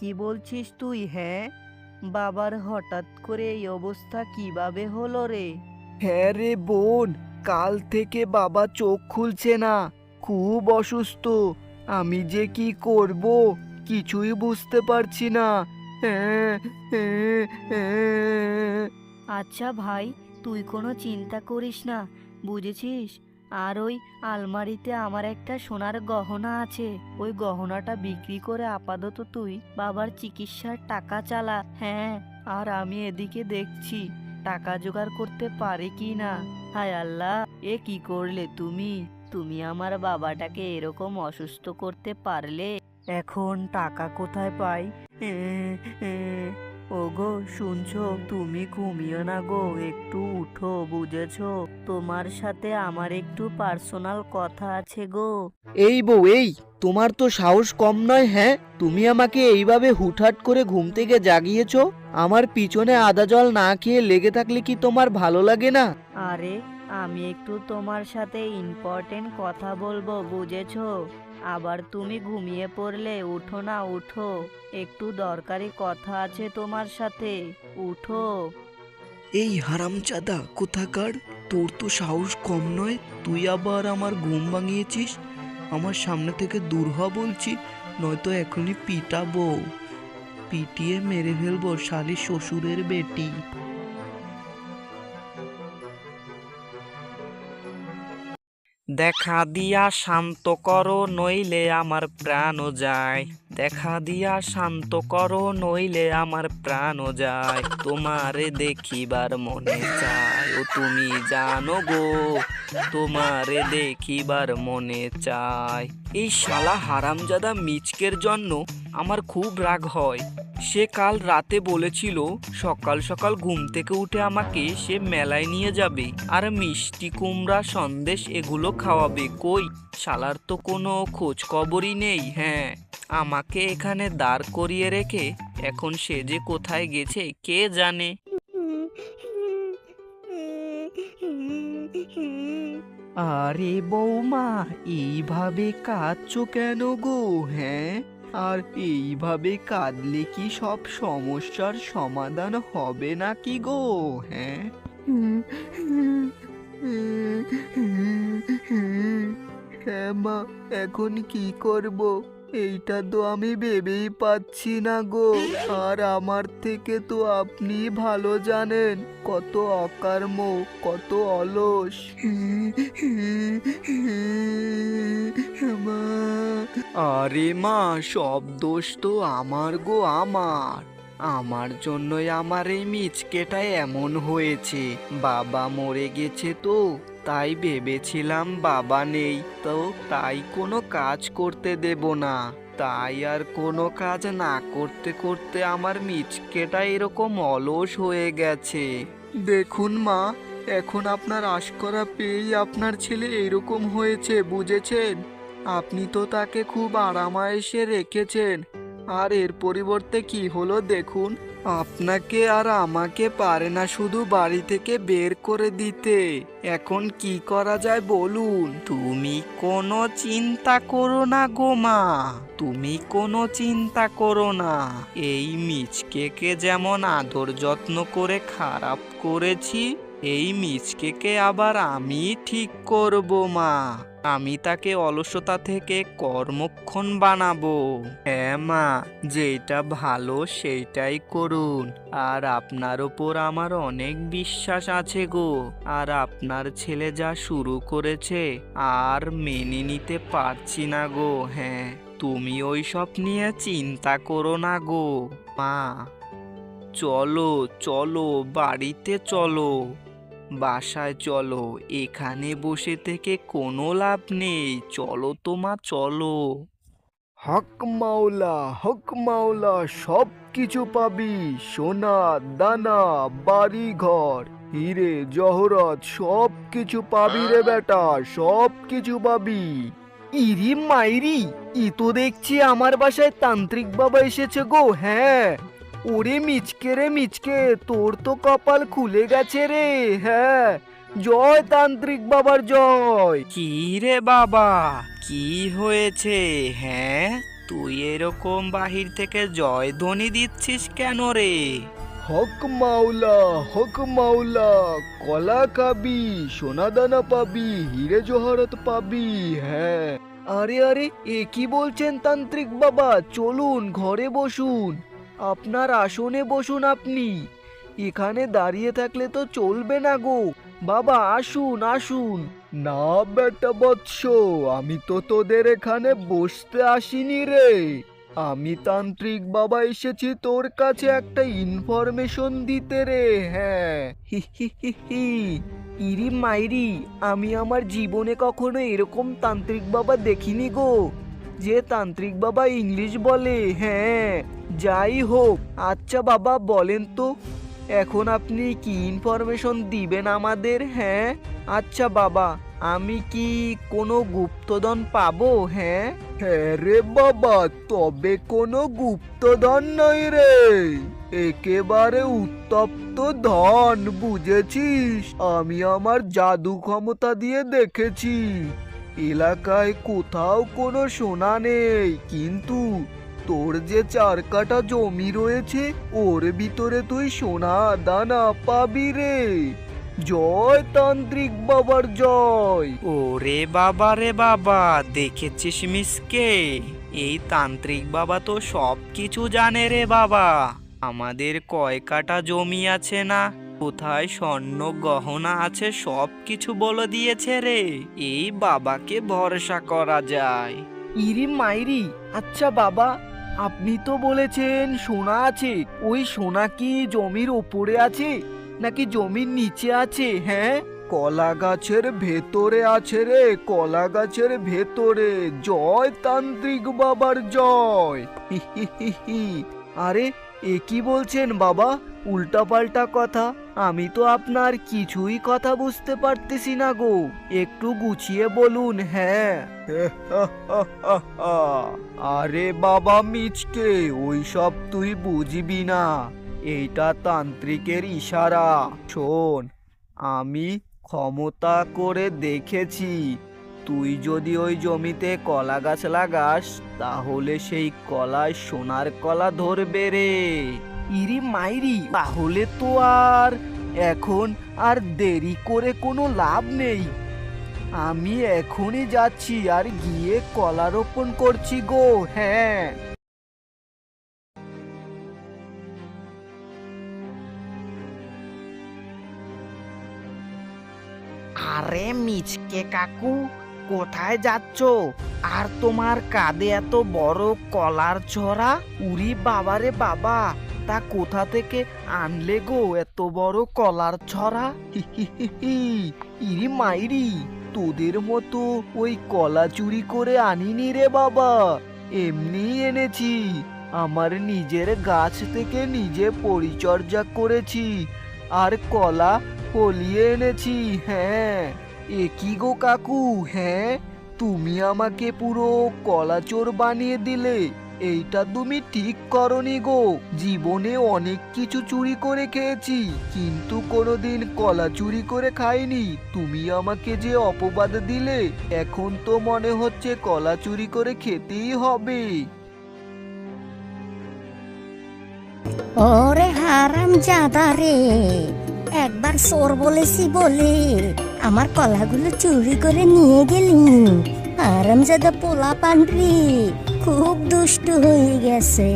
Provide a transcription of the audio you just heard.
কি বলছিস তুই হ্যাঁ? বাবার হঠাৎ করে এই অবস্থা কীভাবে হলো রে? হ্যাঁ রে বোন কাল থেকে বাবা চোখ খুলছে না খুব অসুস্থ। আমি যে কি করব কিছুই বুঝতে পারছি না। আচ্ছা ভাই তুই কোনো চিন্তা করিস না বুঝেছিস? আর ওই আলমারিতে আমার একটা সোনার গহনা আছে। ওই গহনাটা বিক্রি করে আপাতত তুই বাবার চিকিৎসার টাকা চালা। হ্যাঁ আর আমি এদিকে দেখছি, টাকা জোগাড় করতে পারে কি না। হায় আল্লাহ, এ কি করলে তুমি? তুমি আমার বাবাটাকে এরকম অসুস্থ করতে পারলে? এখন টাকা কোথায় পাই? ওগো শুনছো? তুমি ঘুমিও না গো একটু উঠো বুঝেছ? তোমার সাথে আমার একটু পার্সোনাল কথা আছে গো। এই বউ এই তোমার তো সাহস কম নয় হ্যাঁ? তুমি আমাকে এইভাবে হুটহাট করে ঘুম থেকে জাগিয়েছ? আমার পিছনে আদা জল না খেয়ে লেগে থাকলে কি তোমার ভালো লাগে না? আরে আমি একটু তোমার সাথে ইম্পর্টেন্ট কথা বলব বুঝেছ? আবার তুমি ঘুমিয়ে পড়লে উঠো না, উঠো। একটু দরকারি কথা আছে তোমার সাথে, উঠো। এই হারামজাদা, কোথাকার? তোর তো সাহস কম নয়, তুই আবার আমার ঘুম ভাঙিয়েছিস? আমার সামনে থেকে দূর হ বলছি, নয়তো এখনই পিটাবো। পিটিয়ে মেরে ফেলব শালি শ্বশুরের বেটি। দেখা দিয়া শান্ত করো, নইলে আমার প্রাণও যায়। দেখা দিয়া শান্ত করো, নইলে আমার প্রাণও যায়। তোমারে দেখিবার মনে চায়, ও তুমি জানো গো, তোমারে দেখিবার মনে চায়। এই শালা হারামজাদা মিচকের জন্য আমার খুব রাগ হয়। সে কাল রাতে বলেছিল, সকাল সকাল ঘুম থেকে উঠে আমাকে সে মেলায় নিয়ে যাবে। আর মিষ্টি কুমড়া সন্দেশ এগুলো খাওয়াবে? কই? শালার তো কোনো খোঁজ খবরই নেই হ্যাঁ। আমাকে এখানে দাঁড় করিয়ে রেখে এখন সে যে কোথায় গেছে, কে জানে? আরে বৌমা, এইভাবে কাঁদছো কেন গো হ্যাঁ? আর এইভাবে কাঁদলে কি সব সমস্যার সমাধান হবে নাকি গো হ্যাঁ? হ্যাঁ মা, এখন কি করব? এইটা তো আমি ভেবেই পাচ্ছি না গো। আর আমার থেকে তো আপনি ভালো জানেন, কত অকর্ম, কত অলস। আরে মা, সব দোষ তো আমার গো, আমার। আমার জন্যই আমার এই মিচকেটা এমন হয়েছে। বাবা মরে গেছে তো। তাই ভেবেছিলাম বাবা নেই, তো তাই কোনো কাজ করতে দেব না। তাই আর কোনো কাজ না করতে করতে আমার মিচকেটা এরকম অলস হয়ে গেছে। দেখুন মা, এখন আপনার আশকরা পেয়েই আপনার ছেলে এরকম হয়েছে, বুঝেছেন? আপনি তো তাকে খুব আরামায়েশে রেখেছেন। আর এর পরিবর্তে কি হলো দেখুন। আপনাকে আর আমাকে পারে না শুধু বাড়ি থেকে বের করে দিতে। এখন কি করা যায় বলুন? তুমি কোনো চিন্তা করো না গো মা। তুমি কোনো চিন্তা করো না। এই মিচকেকে যেমন আদর যত্ন করে খারাপ করেছি এই মিচকেকে আবার আমি ঠিক করব, মা। আমি তাকে অলসতা থেকে কর্মক্ষণ বানাবো। হ্যাঁ মা, যেটা ভালো সেইটাই করুন। আর আপনার ওপর আমার অনেক বিশ্বাস আছে গো। আর আপনার ছেলে যা শুরু করেছে, আর মেনে নিতে পারছি না গো। হ্যাঁ তুমি ওই সব নিয়ে চিন্তা করো না গো। মা, চলো চলো, বাড়িতে চলো। বাসায় চলো এখানে বসে থেকে কোনো লাভ নেই চলো তোমা চলো। হক মাওলা হক মাওলা সব কিছু পাবি সোনা দানা বাড়ি ঘর হিরে জহরত সব কিছু পাবি রে বেটা সব কিছু পাবি। ইরি মাইরি ই তো দেখছি আমার বাসায় তান্ত্রিক বাবা এসেছে গো হ্যাঁ। ওরে মিচকে রে মিচকে তোর তো কপাল খুলে গেছে রে হ্যাঁ। জয় তান্ত্রিক বাবার জয়। কি রে বাবা কি হয়েছে হ্যাঁ? তুই এরকম বাহির থেকে জয়ধ্বনি দিচ্ছিস কেন রে? হক মাওলা হক মাওলা কলা খাবি সোনাদানা পাবি হিরে জহরত পাবি হ্যাঁ। আরে আরে এ কি বলছেন তান্ত্রিক বাবা? চলুন ঘরে বসুন। আপনার আসনে বসুন আপনি। এখানে দাঁড়িয়ে থাকলে তো চলবে না গো। বাবা, আসুন আসুন। না, বেটা বৎস, আমি তো তোদের এখানে বসতে আসিনি রে। আমি তান্ত্রিক বাবা এসেছি তোর কাছে একটা ইনফরমেশন দিতে রে হ্যাঁ। ইরি মাইরি, আমি আমার জীবনে কখনো এরকম তান্ত্রিক বাবা দেখিনি গো। যে তান্ত্রিক বাবা ইংলিশ বলে হ্যাঁ যাই হোক। আচ্ছা বাবা, বলেন তো, এখন আপনি কি ইনফরমেশন দিবেন আমাদের হ্যাঁ? আচ্ছা বাবা, আমি কি কোনো গুপ্তধন পাবো হ্যাঁ? হ্যাঁ রে বাবা, তবে কোনো গুপ্তধন নয় রে। একেবারে উত্তপ্ত ধন, বুঝেছিস? আমি আমার জাদু ক্ষমতা দিয়ে দেখেছি। এলাকায় কোথাও কোনো সোনা নেই, কিন্তু তোর যে চার কাটা জমি রয়েছে, ওর ভিতরে তুই সোনা দানা পাবি রে। জয় তান্ত্রিক বাবার জয়। ওরে বাবা রে বাবা, দেখেছিস মিসকে? এই তান্ত্রিক বাবা তো সব কিছু জানে রে বাবা। আমাদের কয় কাটা জমি আছে না? কোথায় স্বর্ণ গহনা আছে সব কিছু বলে দিয়েছে রে। এই বাবাকে ভরসা করা যায়। ইরি মাইরি আচ্ছা বাবা, আপনি তো বলেছেন সোনা আছে। ওই সোনা কি জমির ওপরে আছে, নাকি জমির নিচে আছে হ্যাঁ? কলা গাছের ভেতরে আছে রে, কলা গাছের ভেতরে। জয় তান্ত্রিক বাবার জয়। আরে, এ কি বলছেন বাবা? উল্টাপাল্টা কথা। আমি তো আপনার কিছুই কথা বুঝতে পারতেছি না গো। একটু গুছিয়ে বলুন হ্যাঁ। আরে বাবা মিচকে, ওইসব তুই বুঝবি না। এইটা তান্ত্রিকের ইশারা। শোন, আমি ক্ষমতা করে দেখেছি। তুই যদি ওই জমিতে কলা গাছ লাগাস, তাহলে সেই কলায় সোনার কলা ধরবে রে। ইরি মাইরি, তাহলে তো আর, এখন আর দেরি করে কোনো লাভ নেই। আমি এখনই যাচ্ছি আর গিয়ে কলা রোপণ করছি গো হ্যাঁ। আরে মিচকে কাকু, কোথায় যাচ্ছ? আর তোমার কাঁধে এত বড় কলার ছড়া? উরি বাবারে বাবা। তা কোথা থেকে আনলে গো এত বড় কলার ছড়া। ইরি মাইরি, তোদের মতো ওই কলা চুরি করে আনিনি রে বাবা। এমনি এনেছি, আমার নিজের গাছ থেকে নিজে পরিচর্যা করেছি, আর কলা ফলিয়ে এনেছি হ্যাঁ। এ কি গো কাকু হ্যাঁ? তুমি আমাকে পুরো কলাচোর বানিয়ে দিলে। এইটা তুমি ঠিক করনি গো। জীবনে অনেক কিছু চুরি করে খেয়েছি, কিন্তু কোনোদিন কলা চুরি করে খাইনি। তুমি আমাকে যে অপবাদ দিলে, এখন তো মনে হচ্ছে কলা চুরি করে খেতেই হবে। ওরে হারাম জাদা রে, একবার চোর বলেছি বলে আমার কলাগুলো চুরি করে নিয়ে গেলি। হারাম জাদা পোলা পান্ডি খুব দুষ্ট হয়ে গেছে